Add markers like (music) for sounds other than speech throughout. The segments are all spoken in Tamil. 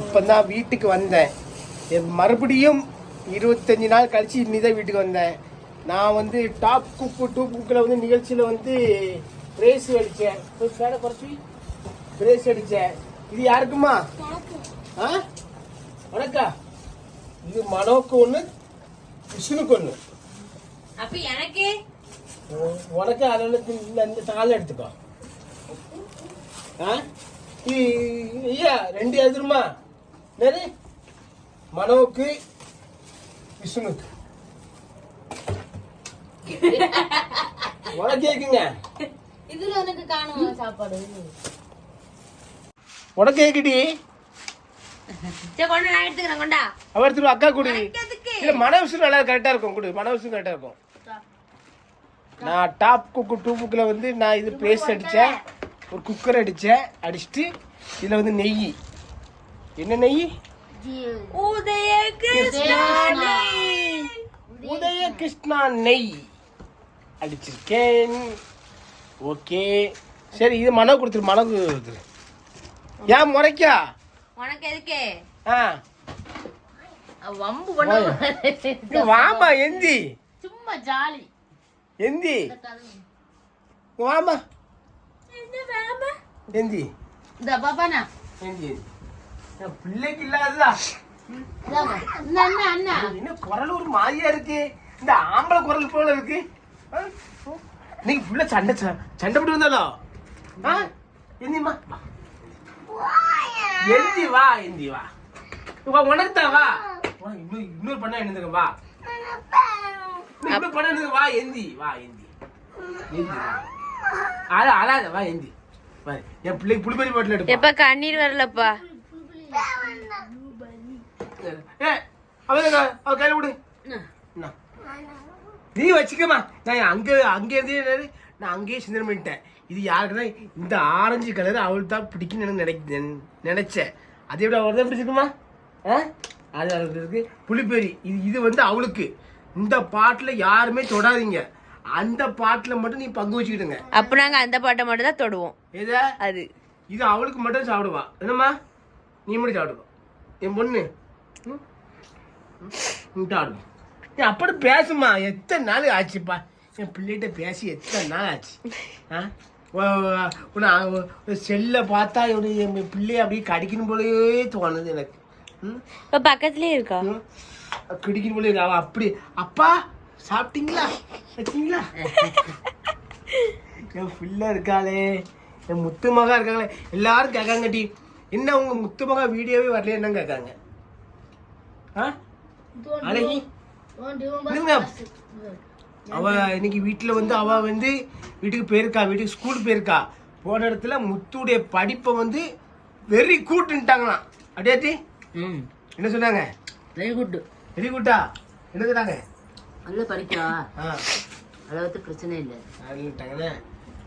இப்பதான் வீட்டுக்கு வந்தேன். மறுபடியும் இருபத்தஞ்சு நாள் கழிச்சு இன்னிதான் வீட்டுக்கு வந்தேன். நான் வந்து டாப் குக்கு டூ குக்கில் வந்து நிகழ்ச்சியில் வந்து பிரேஸ் அடித்தேன் ஃபேனை குறைச்சி. பிரேஸ் அடித்தேன் இது யாருக்குமா? ஆ? வணக்கா இது மனோக்கு ஒன்று விஷ்ணுக்கு ஒன்று அப்ப எனக்கு? உனக்கு அதில் இந்த இந்த தாள் எடுத்துக்கோ. ஆ? ஐயா ரெண்டு எதிருமா? என்னது? மனோவுக்கு விஷ்ணுக்கு. உனக்கு கேக்குங்க. இதுல உனக்கு காணும் சாப்பாடு? அவர் திரும்ப அக்கா குடி. இல்ல மன விஷயம் நல்லா கரெக்டா இருக்கும். குடு மன விஷயம் கரெக்டா இருக்கும். நான் டாப் குக்கு டூ புக்கில் வந்து நான் இது பேஸ்ட் அடித்தேன் ஒரு குக்கர் அடித்தேன் அடிச்சுட்டு இதில் வந்து நெய். என்ன நெய்? உதய கிருஷ்ணா உதய கிருஷ்ணா நெய். அடிச்சிருக்கேன். ஓகே. சரி இது மனோ கொடுத்துரு மனோ கொடுத்துரு. ஏன் முறைக்கா. உனக்கு எதுக்கு? ஆ. வம்பு பண்ண வாமா எந்தி? சும்மா ஜாலி. எந்தி? வாமா. எந்தி இந்த பாப்பாண்ணா. எந்தி என் பிள்ளைக்கு இல்லாததா? என்ன குரல் ஒரு மாதிரியா இருக்கு? இந்த ஆம்பளை குரல் போல இருக்கு? நீங்க புள்ள சண்டை சண்டை போட்டு வந்தாலோ எந்திமா எந்தி வா எந்தி வா. வா உனக்கு வா. வா, இன்னொரு பண்ண என்னதுங்க வா. இன்னும் இன்னொரு பண்ண என்னதுங்க வா எந்தி வா எந்தி எந்தி அழ அழாத வா எந்தி என் பிள்ளைக்கு புளிப்பறி பாட்டில் எடுப்பா. எப்ப கண்ணீர் வரலப்பா. ஏ அவன் அவ கையில விடு? நீ வச்சுக்கமா நான் அங்க அங்க இருந்து நான் அங்கேயே சிந்தனை பண்ணிட்டேன். இது யாருக்குன்னா இந்த ஆரஞ்சு கலர் அவளுக்கு தான் பிடிக்கும்னு எனக்கு நினைக்க நினைச்சேன். அது எப்படி அவள் தான் பிடிச்சிருக்குமா? ஆ? அது அவளுக்கு இருக்கு. புளிப்பேரி இது இது வந்து அவளுக்கு. இந்த பாட்டில் யாருமே தொடாதீங்க. அந்த பாட்டில் மட்டும் நீ பங்கு வச்சுக்கிடுங்க. அப்ப நாங்க அந்த பாட்டை மட்டும் தான் தொடுவோம். எதை? அது. இது அவளுக்கு மட்டும் சாப்பிடுவா. என்னம்மா? நீ மட்டும் சாப்பிடுவா என் பொண்ணு. ஆடுவோம் நீ அப்படி பேசுமா எத்தனை நாள் ஆச்சுப்பா? என் பிள்ளைகிட்ட பேசி எத்தனை நாள் ஆச்சு? ஆ? உன்னை செல்லை பார்த்தா இவனு என் பிள்ளைய அப்படியே கடிக்கணும் போலயே தோணுது எனக்கு. இப்ப பக்கத்துலயே இருக்கா. கடிக்கணும் போல இருக்கு. அப்படி அப்பா சாப்பிட்டீங்களா? வச்சீங்களா? (laughs) என் பிள்ளை இருக்காளே. என் முத்து மகா இருக்காங்களே எல்லாரும் கேட்காங்க டி என்ன உங்க முத்து மகா வீடியோவே வரல என்ன கேட்காங்க? அழகி. அவ இன்னைக்கு வீட்டுல வந்து அவ வந்து வீட்டுக்கு போயிருக்கா வீட்டுக்கு ஸ்கூல் போயிருக்கா. போன இடத்துல முத்துடைய படிப்பை வந்து வெரி கூட்டுன்ட்டாங்களாம். ம். என்ன சொன்னாங்க? வெரி குட் வெரி குட்டா? என்ன சொன்னாங்க? நல்ல அதை பற்றி பிரச்சனை இல்லை.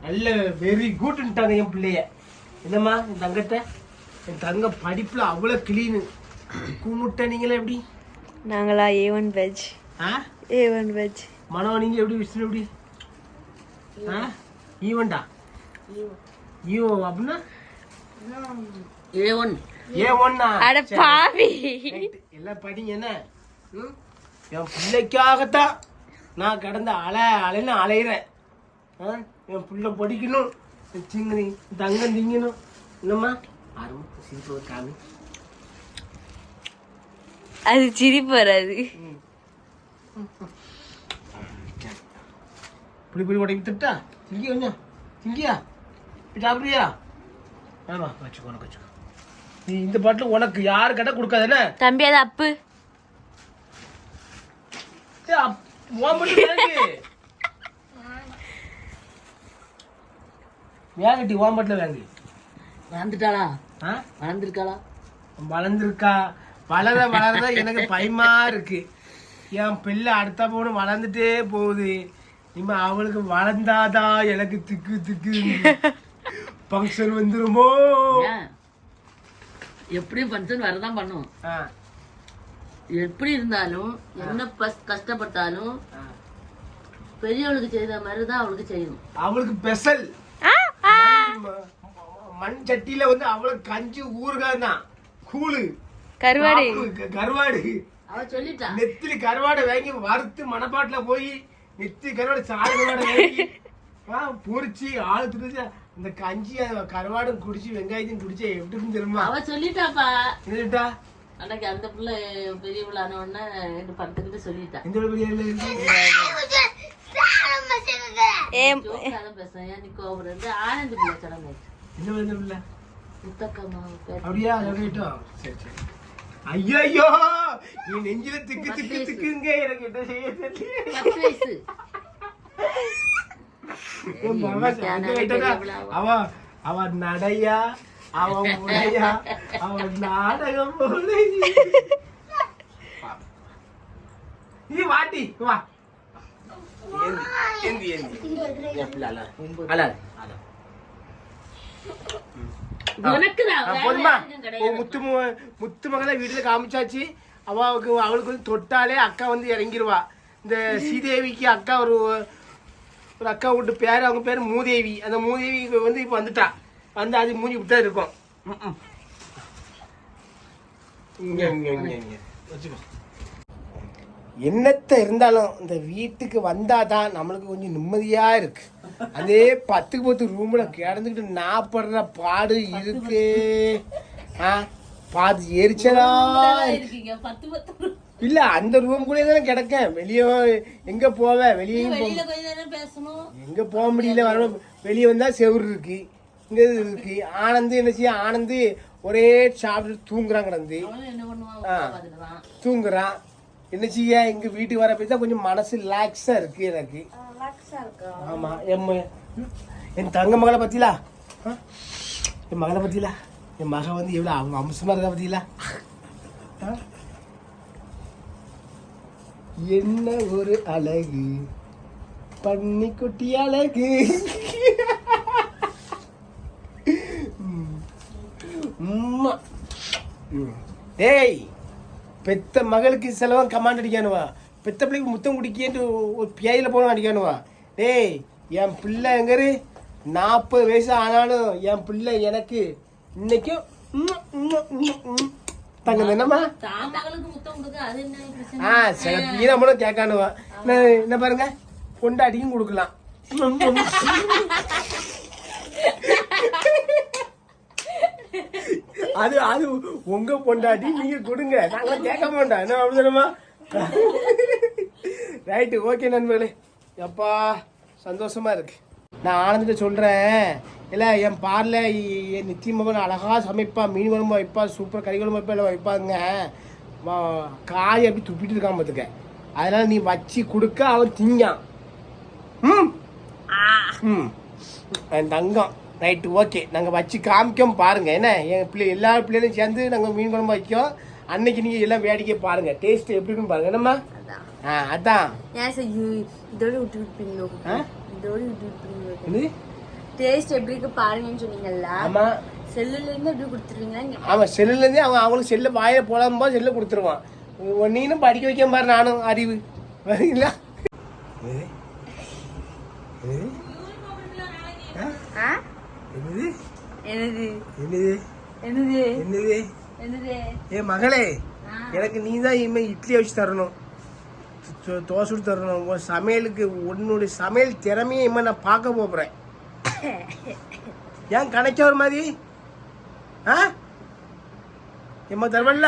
நல்ல வெரி குட்ன்ட்டாங்க என் பிள்ளைய. என்னம்மா என் தங்கத்தை? என் தங்க படிப்புல அவ்வளோ கிளீனு கும்பிட்ட நீங்களே எப்படி? நாங்களா ஏ ஒன் வெஜ் ஆ? ஏ ஒன் வெஜ் மனோ நீங்க எப்படி விஷ்ணு எப்படி? ஆ? ஈவன்டா ஈவோ அப்படின்னா? ஏ ஒன் ஏ ஒன்னா அட பாவி. எல்லாம் படிங்க என்ன? என் பிள்ளைக்காகத்தான் நான் கடந்த அலை அலைன்னு அலையிறேன். ஆ? என் பிள்ளை படிக்கணும் சிங்கனி தங்கம் திங்கணும். என்னம்மா? ஆரம்பம் சிரிப்பு காமி. அது சிரிப்பு வராது. புளி புளி உடைக்கி திட்டா திங்கி கொஞ்சம். திங்கியா? சாப்பிடுறியா? ஆமா வச்சுக்கோ உனக்கு வச்சுக்கோ. நீ இந்த பாட்டில் உனக்கு யாரு கேட்டால் கொடுக்காதானே தம்பி அது அப்பு. அப்- உன் மட்டும் வேங்கு வளர்ந்துட்டாளா? ஆ? வளர்ந்துருக்காளா? வளர்ந்துருக்கா? வளர வளர எனக்கு பயமா இருக்கு. என் பிள்ளை அடுத்த பொண்ணு வளர்ந்துட்டே போகுது. இனிமே அவளுக்கு வளர்ந்தாதான் எனக்கு திக்கு திக்கு. ஃபங்க்ஷன் வந்துருமோ? எப்படியும் ஃபங்க்ஷன் வரதான் பண்ணும். எப்படி இருந்தாலும் என்ன கஷ்டப்பட்டாலும். பெரியவளுக்கு செய்த மாதிரி தான் அவளுக்கு செய்யணும். அவளுக்கு பெசல். மண் சட்டியில வந்து அவளுக்கு கஞ்சி ஊறுகாய் தான். கூழு கருவாடு. கருவாடு. அவ சொல்லிட்டா. நெத்திலி கருவாடை வாங்கி வறுத்து மணப்பாட்டுல போய் நெத்தி கருவாடு சாறு கருவாடை வாங்கி ஆ, பொரிச்சு ஆளு துடிச்சு அந்த கஞ்சி கருவாடும் குடிச்சு வெங்காயத்தையும் குடிச்சு எப்படி இருக்குன்னு தெரியுமா? அவ சொல்லிட்டாப்பா. என்னட்டா அன்னைக்கு அந்த பிள்ளை பெரிய பிள்ளை ஆன உடனே ரெண்டு படுத்துக்கிட்டு சொல்லிட்டா. எந்த ஒரு பெரிய ஆளு இருக்கு? ஏ ஜோக்காக பேசுறேன் ஏன் நீ கோபுரம் இருந்து ஆனந்த் பிள்ளை கிளம்பி என்ன வந்து பிள்ளை? முத்தக்கம்மா பேர் அப்படியா? சொல்லிட்டோம் சரி சரி. ஐயோ ஐயோ நீ நெஞ்சில திக்கு திக்கு திக்குங்க. எனக்கு என்ன செய்ய தெரியல. பத்து வயசு. உன் மாமா அங்க கேட்டதா? அவ அவ நடையா? அவ உடையா? அவ நாடகம் போல (laughs) நீ வாட்டி வா. முத்து முத்து மகளை வீட்டுல காமிச்சாச்சு. அவளுக்கு அவளுக்கு வந்து தொட்டாலே அக்கா வந்து இறங்கிருவா. இந்த ஸ்ரீதேவிக்கு அக்கா ஒரு ஒரு அக்கா விட்டு பேர் அவங்க பேர் மூதேவி. அந்த மூதேவி வந்து இப்போ வந்துட்டா. வந்து அது மூஞ்சி விட்டா இருக்கும். இங்க இங்க இங்க இங்க. வச்சுக்கோ. என்னத்த இருந்தாலும் இந்த வீட்டுக்கு வந்தாதான் நம்மளுக்கு கொஞ்சம் நிம்மதியா இருக்கு. அதே பத்துக்கு பத்து ரூம்ல கிடந்துக்கிட்டு நான் படுற பாடு இருக்கு. ஆ பாது எரிச்சலா இல்ல அந்த ரூம் கூட தானே கிடக்கேன். வெளியே எங்க போவேன் பேசணும். எங்க போக முடியல வர வெளியே வந்தா செவுரு இருக்கு. இங்க இருக்கு. ஆனந்து என்ன செய்ய ஆனந்து ஒரே சாப்பிட்டு தூங்குறான் கிடந்து. தூங்குறான். என்ன செய்ய? எங்க வீட்டுக்கு வர தான் கொஞ்சம் மனசு ரிலாக்ஸா இருக்கு எனக்கு. ஆமா என் ம- என் தங்க மகளை பத்திலா? என் மகளை பத்திலா? என் மகன் வந்து எவ்வளவு அவங்க அம்சமா இருக்கா பத்திலா? என்ன ஒரு அழகு? பன்னி குட்டி அழகு. உம்மா. டேய் பெத்த மகளுக்கு செலவன் கமாண்ட் அடிக்கானுவா? பெத்த பிள்ளைக்கு முத்தம் குடிக்கேன்ட்டு ஒரு பியாயில போன அடிக்கானுவா? டேய் என் பிள்ளை எங்கரு? நாற்பது வயசு ஆனாலும் என் பிள்ளை எனக்கு இன்னைக்கும். தங்க என்னம்மா? ஆ சில பீனமும் கேட்கானுவா. என்ன என்ன பாருங்க? கொண்டாட்டியும் கொடுக்கலாம். (laughs) அது அது உங்க பொண்டாட்டி நீங்க கொடுங்க. நாங்க கேட்க மாட்டோம். என்ன அப்படிமா ரைட்டு ஓகே நண்பர்களே. எப்பா சந்தோஷமா இருக்கு. நான் ஆனந்திட்ட சொல்றேன். இல்ல என் பார்ல என் நித்தியமகன் அழகா சமைப்பா. மீன் குழம்பு வைப்பா சூப்பர் கறி குழம்பு வைப்பா எல்லாம் வைப்பாங்க. காய் அப்படி துப்பிட்டு இருக்கான் பார்த்துக்க அதனால நீ வச்சு கொடுக்க அவன் திங்கான். ம்? ம். என் தங்கம். ரைட்டு ஓகே நாங்கள் வச்சு காமிக்கோம் பாருங்க. என்ன? என் பிள்ளை எல்லா பிள்ளைகளும் சேர்ந்து நாங்கள் மீன் குழம்பு வைக்கோம். அன்னைக்கு நீங்கள் எல்லாம் வேடிக்கை பாருங்க. டேஸ்ட் எப்படி இருக்குன்னு பாருங்க. என்னம்மா? ஆ அதான். ஏன் சார் இதோட விட்டு விட்டுப்பீங்களோ ஆ? இதோட விட்டு விட்டுப்பீங்களோ என்னது? டேஸ்ட் எப்படி இருக்கு பாருங்கன்னு சொன்னீங்கல்ல. ஆமாம் செல்லுல இருந்து எப்படி கொடுத்துருவீங்களா? அவன் செல்லுலேருந்தே அவன் அவங்களுக்கு செல்லு வாயில போடாம செல்லு கொடுத்துருவான். நீனும் படிக்க வைக்க பாரு நானும் அறிவு. வரீங்களா என்னது? என்னது? ஆ? ஆ என்னது? என்னது? என்னது? என்னது? என்னது? என்னது? ஏ மகளே எனக்கு நீ தான் இனிமேல் இட்லி வச்சு தரணும். தோசை சுட்டு தரணும். உன் சமையலுக்கு உன்னுடைய சமையல் திறமையை இனிமேல் நான் பார்க்க போகிறேன் (laughs) ஏன் கணக்க ஒரு மாதிரி? ஆ? எம்மா தருவல்ல?